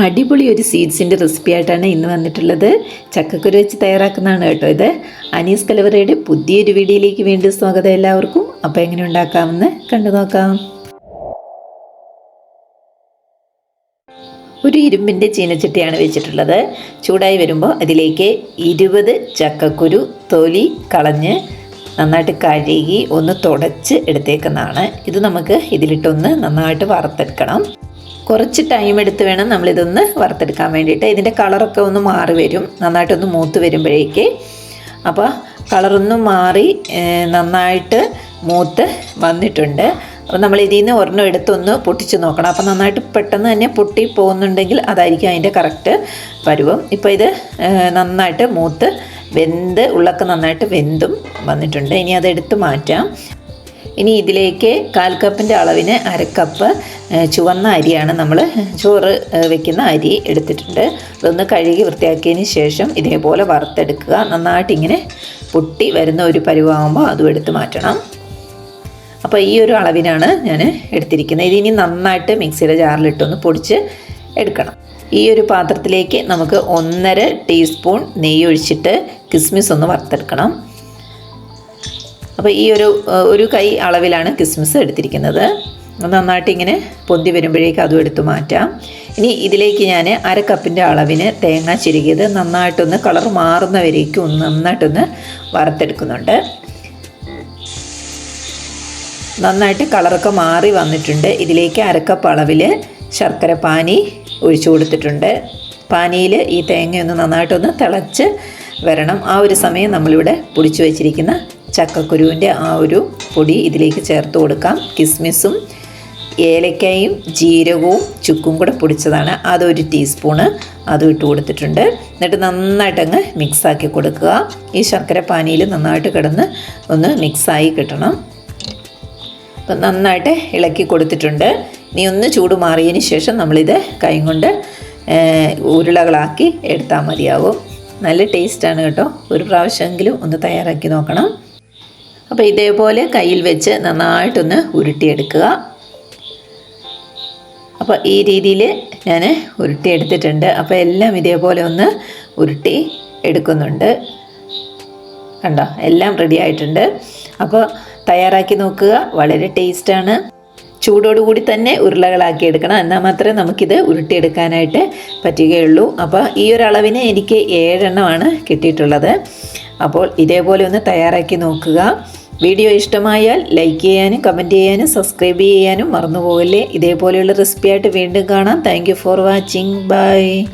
അടിപൊളി ഒരു സീഡ്സിന്റെ റെസിപ്പി ആയിട്ടാണ് ഇന്ന് വന്നിട്ടുള്ളത്. ചക്കക്കുരു വെച്ച് തയ്യാറാക്കുന്നതാണ് കേട്ടോ ഇത്. അനീസ് കലവറയുടെ പുതിയൊരു വീഡിയോയിലേക്ക് വീണ്ടും സ്വാഗതം എല്ലാവർക്കും. അപ്പോൾ എങ്ങനെ ഉണ്ടാക്കാമെന്ന് കണ്ടു നോക്കാം. ഒരു ഇരുമ്പിന്റെ ചീനച്ചട്ടിയാണ് വെച്ചിട്ടുള്ളത്. ചൂടായി വരുമ്പോൾ അതിലേക്ക് ഇരുപത് ചക്കക്കുരു തൊലി കളഞ്ഞ് നന്നായിട്ട് കഴുകി ഒന്ന് തുടച്ച് എടുത്തേക്കുന്നതാണ്. ഇത് നമുക്ക് ഇതിലിട്ടൊന്ന് നന്നായിട്ട് വറുത്തെടുക്കണം. കുറച്ച് ടൈം എടുത്ത് വേണം നമ്മളിതൊന്ന് വറുത്തെടുക്കാൻ വേണ്ടിയിട്ട്. ഇതിന്റെ കളറൊക്കെ ഒന്ന് മാറി വരും. നന്നായിട്ടൊന്ന് മൂത്ത് വരുമ്പോഴേക്ക്. അപ്പോൾ കളറൊന്നും മാറി നന്നായിട്ട് മൂത്ത് വന്നിട്ടുണ്ട്. അപ്പോൾ നമ്മൾ ഇതിൽ നിന്ന് ഒരെണ്ണം എടുത്തൊന്ന് പൊട്ടിച്ച് നോക്കണം. അപ്പോൾ നന്നായിട്ട് പെട്ടെന്ന് തന്നെ പൊട്ടി പോകുന്നുണ്ടെങ്കിൽ അതായിരിക്കും അതിന്റെ കറക്റ്റ് പരുവം. ഇപ്പോൾ ഇത് നന്നായിട്ട് മൂത്ത് വെന്ത് ഉള്ളൊക്കെ നന്നായിട്ട് വെന്തും വന്നിട്ടുണ്ട്. ഇനി അതെടുത്ത് മാറ്റാം. ഇനി ഇതിലേക്ക് കാൽ കപ്പിന്റെ അളവിന് അരക്കപ്പ് ചുവന്ന അരിയാണ് നമ്മൾ ചോറ് വെക്കുന്ന അരി എടുത്തിട്ടുണ്ട്. അതൊന്ന് കഴുകി വൃത്തിയാക്കിയതിന് ശേഷം ഇതേപോലെ വറുത്തെടുക്കുക. നന്നായിട്ട് ഇങ്ങനെ പൊട്ടി വരുന്ന ഒരു പരുവാകുമ്പോൾ അതും എടുത്ത് മാറ്റണം. അപ്പോൾ ഈ ഒരു അളവിനാണ് ഞാൻ എടുത്തിരിക്കുന്നത്. ഇതിനി നന്നായിട്ട് മിക്സിയുടെ ജാറിലിട്ടൊന്ന് പൊടിച്ച് എടുക്കണം. ഈ ഒരു പാത്രത്തിലേക്ക് നമുക്ക് ഒന്നര ടീസ്പൂൺ നെയ്യ് ഒഴിച്ചിട്ട് കിസ്മിസ് ഒന്ന് വറുത്തെടുക്കണം. അപ്പോൾ ഈ ഒരു ഒരു കൈ അളവിലാണ് കിസ്മിസ് എടുത്തിരിക്കുന്നത്. നന്നായിട്ട് ഇങ്ങനെ പൊന്തി വരുമ്പോഴേക്ക് അതും എടുത്തു മാറ്റാം. ഇനി ഇതിലേക്ക് ഞാൻ അര കപ്പിന്റെ അളവിന് തേങ്ങ ചിരുകിയത് നന്നായിട്ടൊന്ന് കളർ മാറുന്നവരേക്കും ഒന്ന് നന്നായിട്ടൊന്ന് വറുത്തെടുക്കുന്നുണ്ട്. നന്നായിട്ട് കളറൊക്കെ മാറി വന്നിട്ടുണ്ട്. ഇതിലേക്ക് അരക്കപ്പ് അളവിൽ ശർക്കര പാനി ഒഴിച്ചു കൊടുത്തിട്ടുണ്ട്. പാനിയിൽ ഈ തേങ്ങയൊന്ന് നന്നായിട്ടൊന്ന് തിളച്ച് വരണം. ആ ഒരു സമയം നമ്മളിവിടെ പൊടിച്ചു വെച്ചിരിക്കുന്ന ചക്കക്കുരുവിന്റെ ആ ഒരു പൊടി ഇതിലേക്ക് ചേർത്ത് കൊടുക്കാം. കിസ്മിസും ഏലക്കായും ജീരകവും ചുക്കും കൂടെ പൊടിച്ചതാണ്. അതൊരു ടീസ്പൂണ്. അതും ഇട്ട് കൊടുത്തിട്ടുണ്ട്. എന്നിട്ട് നന്നായിട്ടങ്ങ് മിക്സാക്കി കൊടുക്കുക. ഈ ശർക്കര പാനിയിൽ നന്നായിട്ട് കിടന്ന് ഒന്ന് മിക്സായി കിട്ടണം. അപ്പം നന്നായിട്ട് ഇളക്കി കൊടുത്തിട്ടുണ്ട്. ഇനി ഒന്ന് ചൂട് മാറിയതിന് ശേഷം നമ്മളിത് കൈ കൊണ്ട് ഉരുളകളാക്കി എടുത്താൽ മതിയാവും. നല്ല ടേസ്റ്റാണ് കേട്ടോ. ഒരു പ്രാവശ്യമെങ്കിലും ഒന്ന് തയ്യാറാക്കി നോക്കണം. അപ്പോൾ ഇതേപോലെ കയ്യിൽ വെച്ച് നന്നായിട്ടൊന്ന് ഉരുട്ടിയെടുക്കുക. അപ്പോൾ ഈ രീതിയിൽ ഞാൻ ഉരുട്ടിയെടുത്തിട്ടുണ്ട്. അപ്പോൾ എല്ലാം ഇതേപോലെ ഒന്ന് ഉരുട്ടി എടുക്കുന്നുണ്ട്. കണ്ടോ? എല്ലാം റെഡി ആയിട്ടുണ്ട്. അപ്പോൾ തയ്യാറാക്കി നോക്കുക. വളരെ ടേസ്റ്റാണ് ചൂടോടുകൂടി തന്നെ ഉരുളകളാക്കി എടുക്കണം. എന്നാൽ മാത്രമേ നമുക്കിത് ഉരുട്ടിയെടുക്കാനായിട്ട് പറ്റുകയുള്ളൂ. അപ്പോൾ ഈ ഒരു അളവിന് എനിക്ക് ഏഴെണ്ണമാണ് കിട്ടിയിട്ടുള്ളത്. അപ്പോൾ ഇതേപോലെ ഒന്ന് തയ്യാറാക്കി നോക്കുക. വീഡിയോ ഇഷ്ടമായാൽ ലൈക്ക് ചെയ്യാനും കമന്റ് ചെയ്യാനും സബ്സ്ക്രൈബ് ചെയ്യാനും മറന്നുപോകല്ലേ. ഇതേപോലെയുള്ള റെസിപ്പിയായിട്ട് വീണ്ടും കാണാം. Thank for watching bye